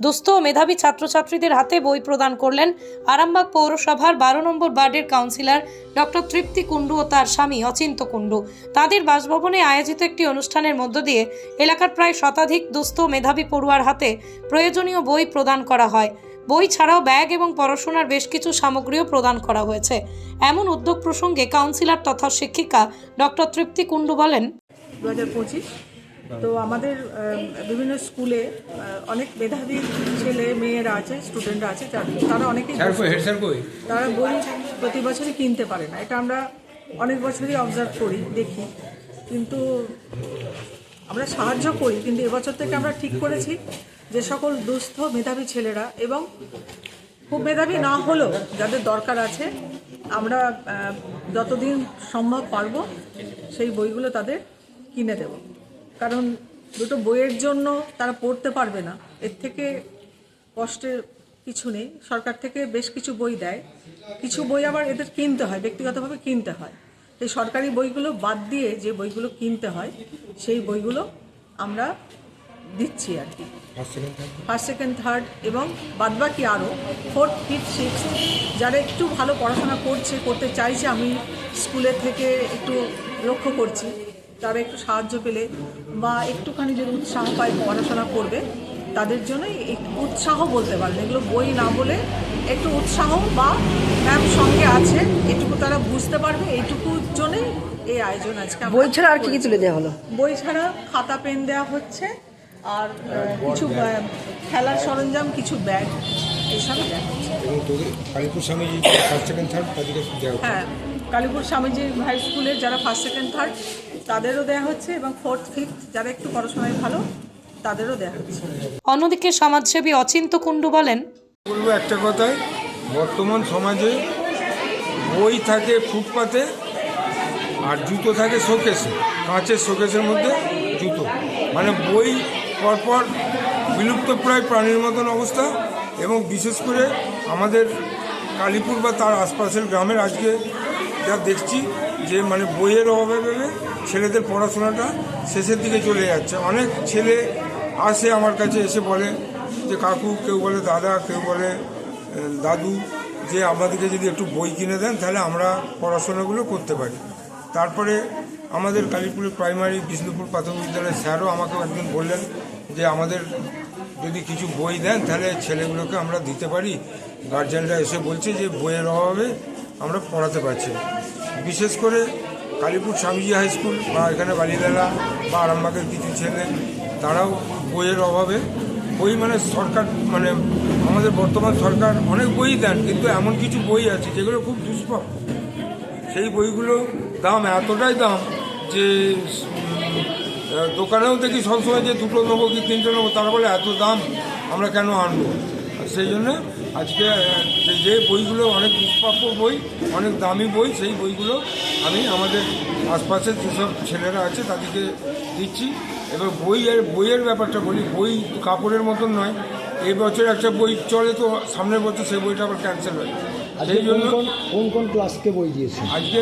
দুস্থ ও মেধাবী ছাত্রছাত্রীদের হাতে বই প্রদান করলেন আরামবাগ পৌরসভার বারো নম্বর বার্ডের কাউন্সিলর ডক্টর তৃপ্তি কুণ্ডু ও তার স্বামী অচিন্ত কুণ্ডু। তাদের বাসভবনে আয়োজিত একটি অনুষ্ঠানের মধ্য দিয়ে এলাকার প্রায় শতাধিক দুস্থ মেধাবী পড়ুয়ার হাতে প্রয়োজনীয় বই প্রদান করা হয়। বই ছাড়াও ব্যাগ এবং পড়াশোনার বেশ কিছু সামগ্রীও প্রদান করা হয়েছে। এমন উদ্যোগ প্রসঙ্গে কাউন্সিলর তথা শিক্ষিকা ডক্টর তৃপ্তি কুণ্ডু বলেন, দু হাজার পঁচিশ তো আমাদের বিভিন্ন স্কুলে অনেক মেধাবী ছেলে মেয়েরা আছে স্টুডেন্টরা আছে তারা অনেকেই তারা বই প্রতি বছরই কিনতে পারে না। এটা আমরা অনেক বছরই অবজার্ভ করি দেখি। কিন্তু আমরা সাহায্য করি কিন্তু এবছর থেকে আমরা ঠিক করেছি যে সকল দুস্থ মেধাবী ছেলেরা এবং খুব মেধাবী না হলেও যাদের দরকার আছে আমরা যতদিন সম্ভব পারব সেই বইগুলো তাদের কিনে দেব। কারণ দুটো বইয়ের জন্য তারা পড়তে পারবে না। এর থেকে কষ্টের কিছু নেই। সরকার থেকে বেশ কিছু বই দেয়। কিছু বই আবার এদের কিনতে হয় ব্যক্তিগতভাবে কিনতে হয়। এই সরকারি বইগুলো বাদ দিয়ে যে বইগুলো কিনতে হয় সেই বইগুলো আমরা দিচ্ছি আর কি। ফার্স্ট সেকেন্ড থার্ড এবং বাদবাকি আরও ফোর্থ ফিফথ সিক্স যারা একটু ভালো পড়াশোনা করছে করতে চাইছে আমি স্কুলের থেকে একটু লক্ষ্য করছি। তারা একটু সাহায্য পেলে বা একটুখানি যদি উৎসাহ পায় পড়াশোনা করবে তাদের জন্য একটু উৎসাহ বলতে পারেন এগুলো বই না বলে একটু উৎসাহ বা ম্যাম সঙ্গে আছে এটুকু তারা বুঝতে পারবে এইটুকুর জন্যই এই আয়োজন আজকে বই ছাড়া আর কি কি। তুলে দেওয়া হলো বই ছাড়া খাতা পেন দেওয়া হচ্ছে আর কিছু খেলার সরঞ্জাম কিছু ব্যাগ তাদেরকে দেওয়া হচ্ছে। হ্যাঁ কালীপুর স্বামীজি হাই স্কুলের যারা ফার্স্ট সেকেন্ড থার্ড তাদেরও দেওয়া হচ্ছে এবং ফোর্থ ফিফথ যারা একটু পড়াশোনায় ভালো তাদেরও দেওয়া হচ্ছে। অন্যদিকে সমাজসেবী অচিন্ত কুণ্ডু বলেন বলব একটা কথাই বর্তমান সমাজে বই থাকে ফুটপাতে আর জুতো থাকে শোকেসে কাঁচের শোকেসের মধ্যে জুতো। মানে বই পরপর বিলুপ্তপ্রায় প্রাণীর মতন অবস্থা এবং বিশেষ করে আমাদের কালীপুর বা তার আশপাশের গ্রামের আজকে যা দেখছি যে মানে বইয়ের অভাবে ভেবে ছেলেদের পড়াশোনাটা শেষের দিকে চলে যাচ্ছে। অনেক ছেলে আসে আমার কাছে এসে বলে যে, কাকু, কেউ বলে দাদা, কেউ বলে দাদু, যে আমাদেরকে যদি একটু বই কিনে দেন, তাহলে আমরা পড়াশোনাগুলো করতে পারি। তারপরে আমাদের কালীপুরের প্রাইমারি বিষ্ণুপুর প্রাথমিক বিদ্যালয়ের স্যারও আমাকে একদিন বললেন যে, আমাদের যদি কিছু বই দেন, তাহলে ছেলেগুলোকে আমরা দিতে পারি। গার্জেনরা এসে বলছে যে, বইয়ের অভাবে আমরা পড়াতে পারছি বিশেষ করে কালীপুর স্বামীজি হাই স্কুল বা এখানে বালিদালা বা আরামবাগের কিছু ছেলে, তারাও বইয়ের অভাবে, বই মানে সরকার মানে আমাদের বর্তমান সরকার অনেক বই দেন, কিন্তু এমন কিছু বই আছে যেগুলো খুব দুষ্প্রাপ্য। সেই বইগুলো দাম এতটাই দাম যে দোকানেও দেখি সবসময় যে দুটো নেব কি তিনটে নেব, তারা বলে, এত দাম, আমরা কেন আনব? সেই জন্য আজকে যে- বইগুলো অনেক দুষ্প্রাপ্য বই অনেক দামি বই সেই বইগুলো আমি আমাদের আশপাশের যেসব ছেলেরা আছে তাদেরকে দিচ্ছি। এবার বইয়ের বইয়ের ব্যাপারটা বলি বই কাপড়ের মতন নয়। এই বছর একটা বই চলে তো সামনের বছর সেই বইটা আবার ক্যান্সেল হয় সেই জন্য কোন কোন ক্লাসকে বই দিয়েছে আজকে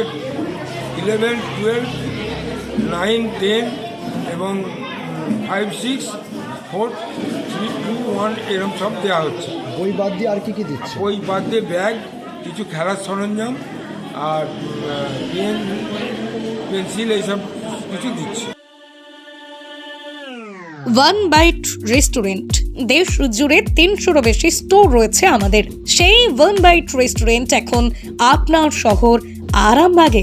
ইলেভেন টুয়েলভ নাইন টেন এবং five six four three two one এরকম সব দেওয়া হচ্ছে। বই বাদ দিয়ে আর কি কি দিচ্ছে? ওই বাদ দিয়ে ব্যাগ কিছু খেলার সরঞ্জাম আর পেন পেন্সিল এইসব কিছু দিচ্ছে। ওয়ান বাইট রেস্টুরেন্ট দেশ জুড়ে তিনশোরও বেশি স্টোর রয়েছে আমাদের। সেই ওয়ান বাইট রেস্টুরেন্ট এখন আপনার শহর আরামবাগে।